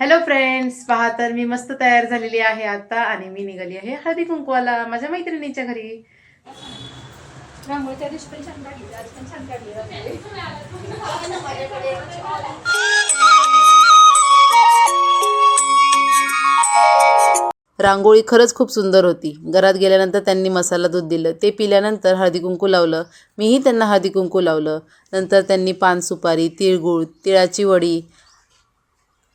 Hello friends पहा तर मी मस्त तयार झालेली आहे आता आणि मी निघाली आहे हळदी कुंकवाला माझ्या मैत्रिणीच्या घरी. रांगोळी त्या दिवशी पण छान काढली आज पण छान काढली रांगोळी. रांगोळी खरंच खूप सुंदर होती. घरात गेल्यानंतर त्यांनी मसाला दूध दिलं. ते पिल्यानंतर हळदी कुंकू लावलं. मीही त्यांना हळदी कुंकू लावलं. नंतर त्यांनी पान सुपारी तिळगुळ तिळाची वडी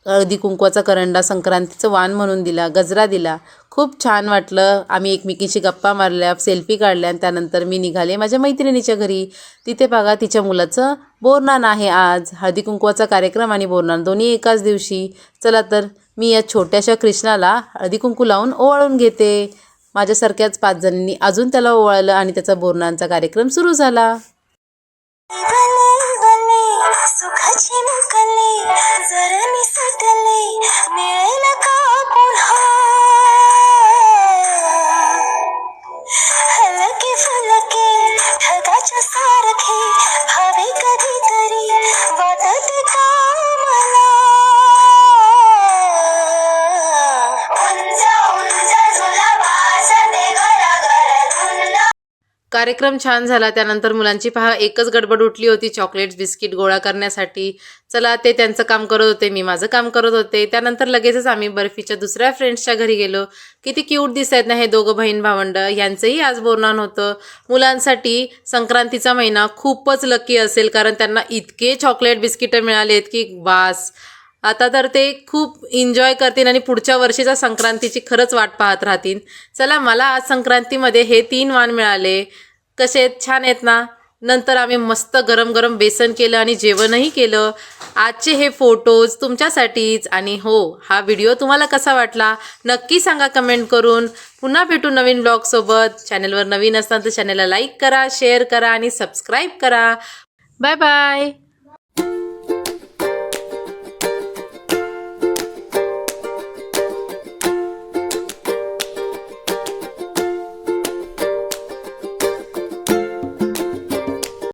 हळदी कुंकवाचा करंडा संक्रांतीचं वाण म्हणून दिला गजरा दिला. खूप छान वाटलं. आम्ही एकमेकींशी गप्पा मारल्या सेल्फी काढल्या आणि त्यानंतर मी निघाले माझ्या मैत्रिणीच्या घरी. तिथे बघा तिच्या मुलाचं बोरनान आहे आज. हळदी कुंकवाचा कार्यक्रम आणि बोरनान दोन्ही एकाच दिवशी. चला तर मी या छोट्याशा कृष्णाला हळदी कुंकू लावून ओवाळून घेते. माझ्यासारख्याच पाच जणींनी अजून त्याला ओवाळलं आणि त्याचा बोरनानचा कार्यक्रम सुरू झाला. कार्यक्रम छान झाला. त्यानंतर मुलांची पहा एकच गडबड उठली होती चॉकलेट्स बिस्किट गोळा करण्यासाठी. चला ते त्यांचं काम करत होते मी माझं काम करत होते. त्यानंतर लगेचच आम्ही बर्फीच्या दुसऱ्या फ्रेंड्सच्या घरी गेलो. किती क्यूट दिसत आहेत ना हे दोघं बहीण भावंड. यांचंही आज बोरणान होतं मुलांसाठी संक्रांतीचा महिना खूपच लकी असेल कारण त्यांना इतके चॉकलेट बिस्किटं मिळालेत की बास. आता तर ते खूप एन्जॉय करतील आणि पुढच्या वर्षीच्या संक्रांतीची खरंच वाट पाहत राहतील. चला मला आज संक्रांतीमध्ये हे तीन वाण मिळाले. कसे आहेत? छान आहेत ना? नंतर आम्ही मस्त गरम गरम बेसन केलं आणि जेवणही केलं. आजचे हे फोटोज तुमच्यासाठीच आणि हो हा व्हिडिओ तुम्हाला कसा वाटला? नक्की सांगा कमेंट करून. पुन्हा भेटू नवीन ब्लॉगसोबत चॅनलवर नवीन असताना तर चॅनलला लाईक करा शेअर करा आणि सबस्क्राईब करा. Bye bye